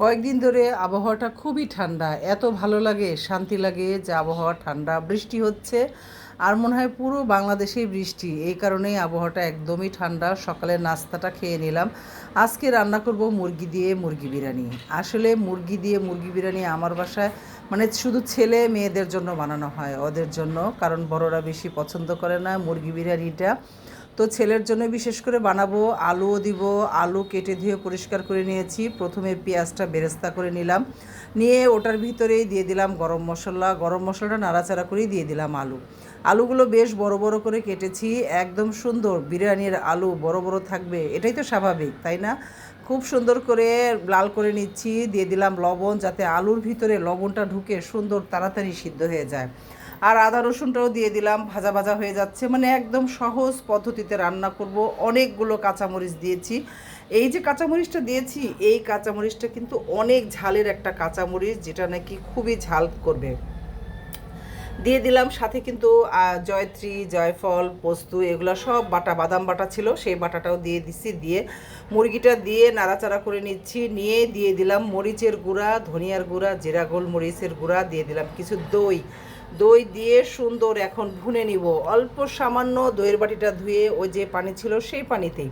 কয়েকদিন ধরে আবহাওয়াটা খুবই ঠান্ডা। এত ভালো লাগে, শান্তি লাগে যে আবহাওয়া ঠান্ডা, বৃষ্টি হচ্ছে। আর মনে হয় পুরো বাংলাদেশেই বৃষ্টি। এই কারণেই আবহাওয়াটা একদমই ঠান্ডা। সকালের নাস্তাটা খেয়ে নিলাম। আজকে রান্না করব মুরগি দিয়ে মুরগি বিরিয়ানি। আসলে মুরগি দিয়ে মুরগি বিরিয়ানি আমার বাসায় মানে শুধু ছেলে মেয়েদের জন্য বানানো হয়, ওদের জন্য। কারণ বড়রা বেশি পছন্দ করে না মুরগি বিরিয়ানিটা। তো ছেলের জন্য বিশেষ করে বানাবো আলুও দিব, আলু কেটে ধুয়ে পরিষ্কার করে নিয়েছি। প্রথমে পেঁয়াজটা বেরেস্তা করে নিলাম। নিয়ে ওটার ভিতরেই দিয়ে দিলাম গরম মশলা। গরম মশলাটা নাড়াচাড়া করেই দিয়ে দিলাম আলু। আলুগুলো বেশ বড় বড় করে কেটেছি। একদম সুন্দর বিরিয়ানির আলু বড় বড় থাকবে। এটাই তো স্বাভাবিক, তাই না? খুব সুন্দর করে লাল করে নিচ্ছি। দিয়ে দিলাম লবণ যাতে আলুর ভিতরে লবণটা ঢুকে সুন্দর তাড়াতাড়ি সিদ্ধ হয়ে যায়। আর আদা রসুনটাও দিয়ে দিলাম, ভাজা ভাজা হয়ে যাচ্ছে। মানে একদম সহজ পদ্ধতিতে রান্না করব। অনেকগুলো কাঁচামরিচ দিয়েছি। এই যে কাঁচামরিচটা দিয়েছি, এই কাঁচামরিচটা কিন্তু অনেক ঝালের একটা কাঁচামরিচ, যেটা নাকি খুবই ঝাল করবে। দিয়ে দিলাম, সাথে কিন্তু জয়ত্রী, জয়ফল, পোস্ত, এগুলো সব বাটা, বাদাম বাটা ছিল, সেই বাটাটাও দিয়ে দিচ্ছি দিয়ে মুরগিটা দিয়ে নাড়াচাড়া করে নিচ্ছি। নিয়ে দিয়ে দিলাম মরিচের গুঁড়া, ধনিয়ার গুঁড়া, জিরা গোল মরিচের গুঁড়া, দিয়ে দিলাম কিছু দই। দই দিয়ে সুন্দর এখন ভুনে নিব। অল্প সামান্য দইয়ের বাটিটা ধুয়ে ওই যে পানি ছিল সেই পানিতেই।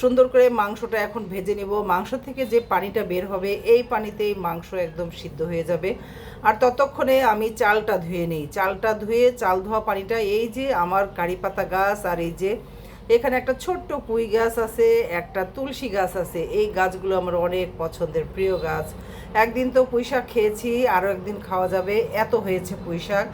সুন্দর করে মাংসটা এখন ভেজে নিব। মাংস থেকে যে পানিটা বের হবে, এই পানিতেই মাংস একদম সিদ্ধ হয়ে যাবে। আর ততক্ষণে আমি চালটা ধুয়ে নিই। চালটা ধুয়ে চাল ধোয়া পানিটা, এই যে আমার কারি পাতা গাছ আর এই যে এখানে একটা ছোট্ট পুঁই গাছ আছে, একটা তুলসী গাছ আছে। এই গাছগুলো আমার অনেক পছন্দের, প্রিয় গাছ। একদিন তো পুঁই শাক খেয়েছি, আরও একদিন খাওয়া যাবে। এত হয়েছে পুঁই শাক।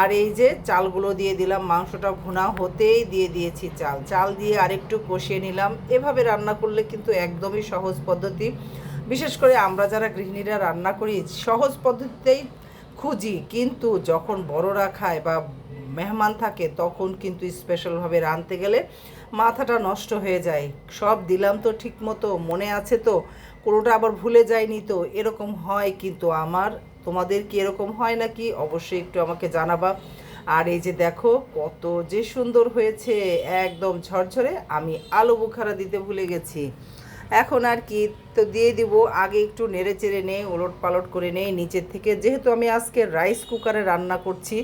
আর এই যে চালগুলো দিয়ে দিলাম, মাংসটা ভুনা হতেই দিয়ে দিয়েছি চাল। চাল দিয়ে আরেকটু কষিয়ে নিলাম। এভাবে রান্না করলে কিন্তু একদমই সহজ পদ্ধতি। বিশেষ করে আমরা যারা গৃহিণীরা রান্না করি, সহজ পদ্ধতিতেই খুঁজি। কিন্তু যখন বড়রা খায় বা মেহমান থাকে, তখন কিন্তু স্পেশালভাবে রাঁধতে গেলে মাথাটা নষ্ট হয়ে যায়। সব দিলাম তো ঠিক মতো মনে আছে তো, কোনোটা আবার ভুলে যায়নি তো, এরকম হয় কিন্তু আমার। তোমাদের কি এরকম হয় নাকি? অবশ্যই একটু আমাকে জানাবা। আর এই যে দেখো, কত যে সুন্দর হয়েছে, একদম ঝরঝরে, আমি আলু বুখারা দিতে ভুলে গেছি। এখন আর কি, তো দিয়ে দিব, আগে একটু নেড়ে চেড়ে নেই ওলট পালট করে নেই নিচের থেকে। যেহেতু আমি আজকে রাইস কুকারে রান্না করছি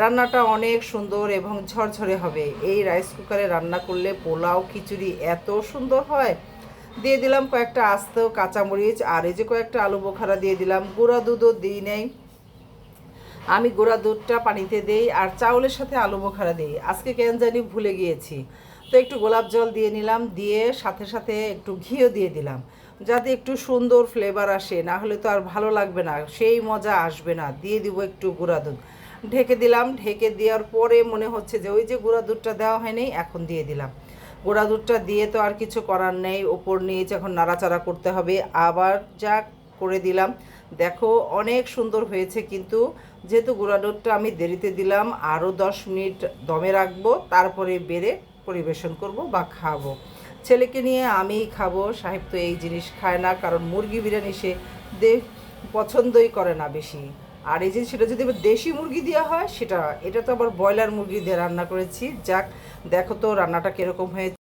রান্নাটা অনেক সুন্দর এবং ঝরঝরে হবে। এই রাইস কুকারে রান্না করলে পোলাও, খিচুড়ি এত সুন্দর হয়। দিয়ে দিলাম কয়েকটা আস্ত কাঁচামরিচ আর এই যে কয়েকটা আলু বোখারা দিয়ে দিলাম। গুঁড়া দুধও দিই নেই। আমি গুঁড়া দুধটা পানিতে দেই আর চাউলের সাথে আলু বোখারা দিই। আজকে কেন জানি ভুলে গিয়েছি। তো একটু গোলাপ জল দিয়ে নিলাম, দিয়ে সাথে সাথে একটু ঘিও দিয়ে দিলাম। যাতে একটু সুন্দর ফ্লেভার আসে, না হলে তো আর ভালো লাগবে না। সেই মজা আসবে না। দিয়ে দিব একটু গুঁড়া দুধ। ঢেকে দিলাম। ঢেকে দেওয়ার পরে মনে হচ্ছে যে ওই যে গুঁড়া দুধটা দেওয়া হয়নি, এখন দিয়ে দিলাম। গুঁড়া দুধটা দিয়ে তো আর কিছু করার নেই, ওপর নিচ এখন নাড়াচাড়া করতে হবে। আবার যা করে দিলাম, দেখো অনেক সুন্দর হয়েছে কিন্তু। যেহেতু গুঁড়া দুধটা আমি দেরিতে দিলাম আরও দশ মিনিট দমে রাখব, তারপরে বেড়ে পরিবেশন করব বা খাব। ছেলেকে নিয়ে আমিই খাব, সাহেব তো এই জিনিস খায় না, কারণ মুরগি বিরিয়ানি সে পছন্দই করে না বেশি। আর এই যে সেটা যদি দেশি মুরগি দেওয়া হয়, সেটা, এটা তো আবার ব্রয়লার মুরগি দিয়ে রান্না করেছি। যাক, দেখো তো রান্নাটা কীরকম হয়েছে।